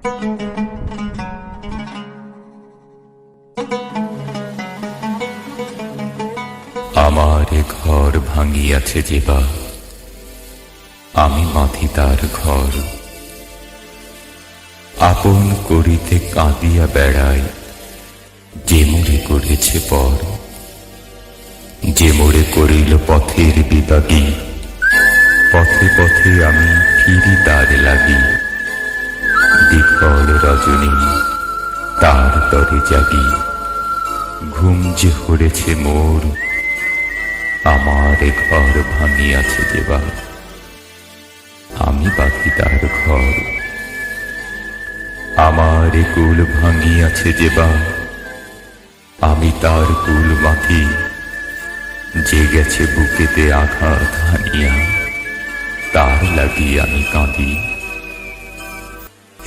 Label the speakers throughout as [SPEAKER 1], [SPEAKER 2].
[SPEAKER 1] আমার ঘর ভাঙিয়াছে যেবা আমি মাথি তার ঘর। আপন করিতে কাঁদিয়া বেড়াই যে মোরে করেছে পর। যে মোরে করিল পথের বিভাগী, পথে পথে আমি ফিরি তার লাগি। দীঘল রজনী তার তরে জাগি। ঘুম যে হরেছে মোর, আমার ঘর ভাঙিয়াছে যেবা আমি বাকি তার ঘর, আমার কুল ভাঙিয়াছে যেবা আমি তার কুল মাথি যে গেছে বুকেতে আঘাত হানিয়া, তার লাগি আমি কাঁদি।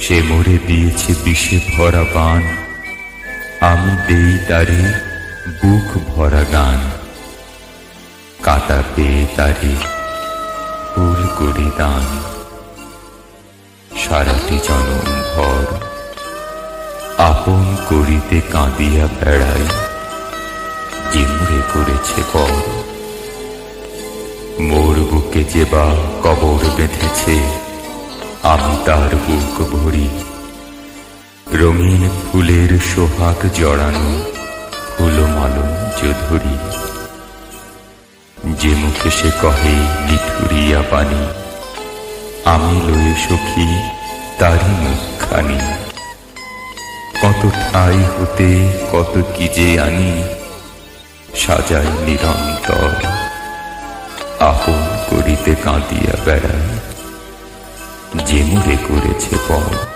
[SPEAKER 1] সে মরে দিয়েছে বিষে ভরা বান। আমি দেই তারে বুক ভরা গান। কাটা পেয়ে তারে ফুল করি দান। সারাটি জনম ভর আপন করিতে কাঁদিয়া বেড়াই। জিমরে করেছে কর। মোর বুকে যে বা কবর বেঁধেছে আমি তার বুক ভরি। রঙিন ফুলের সোহাগ জড়ানো ফুলমালন ধরি যে মুখে সে কহে নিঠুরিয়া পানি আমি লয়ে সখী, তারই মুখখানি। কত ঠাই হতে, কত কি যে আনি, সাজাই নিরন্তর। আপন করিতে কাঁদিয়া বেড়ায় যে মুরে করেছে পর